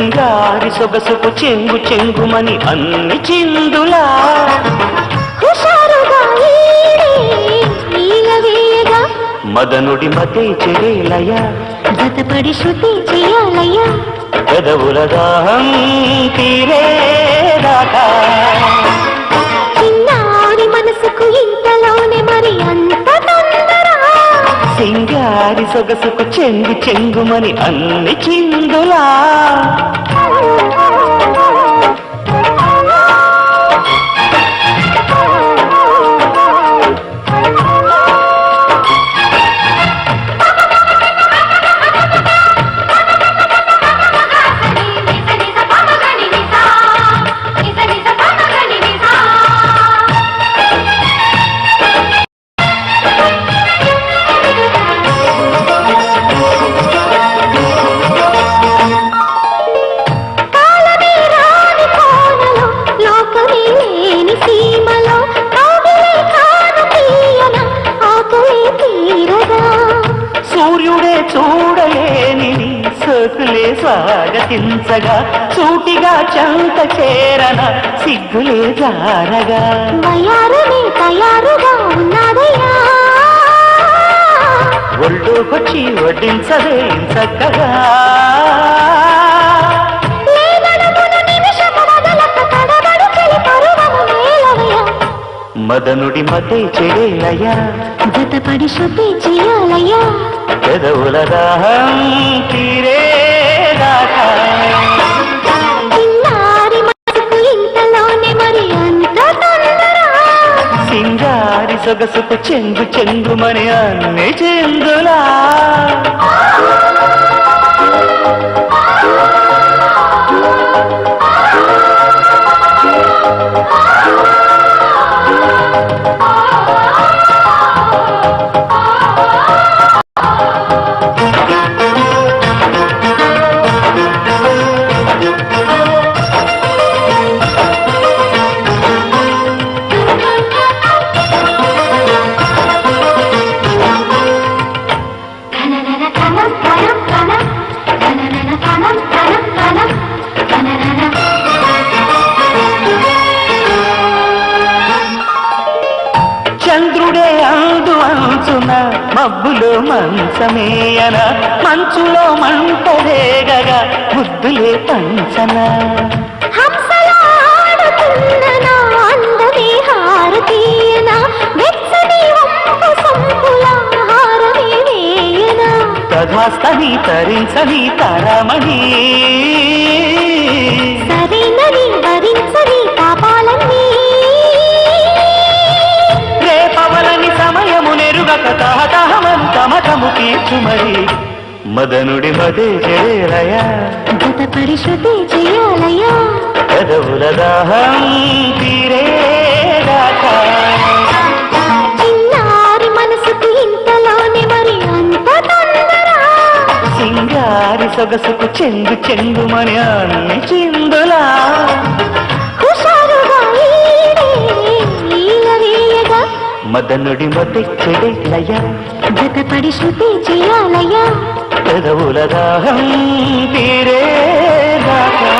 సొగసుకు చెంగు చెంగుమని అన్ని చిందులా. మదనుడి మతే చెడేలయ జతపడి శృతి చేయాలయ్యా. పెదవుల దాహం తీరేదాకా సొగసుకు చెంగు చెంగుమని అన్ని చిందులా. స్వాగతించగా సూటిగా చంత చేరన సిగ్గులే జారగా. వయారమే తయారుగా ఉన్నాదయ్యా. ఒళ్ళోకొచ్చి వడ్డించదే చక్కగా. మదనుడి మతే చెడేలయ్యా. జతపడి శృతి చేయాలయ్యా. పెదవుల దాహం తీరేదాకా సింగారి సొగసుకు చెంగు చెంగుమని అన్ని చెందులా. కననన కనం చంద్రుడే అందు అంచున మబ్బులో మంచమేయన మంచులో మంట రేగగా ముద్దులే పంచన. తధాస్తని తరించని తరమణి సరేనని వరించని పాపాలన్నీ రేపవలని సమయము నెరుగక తహతహమను తీర్చుమరి మదనుడి మదే చేరయా జతపడి శృతి చేయాలయ్యా పెదవుల దాహం తీరేదాకా. సొగసుకు చెంగు చెంగుమని అన్ని చిందులా మదనుడి మధ్య చెడేలయ జతపడి శృతి చేయాలయ్యా. పెదవుల దాహం తీరేదాకా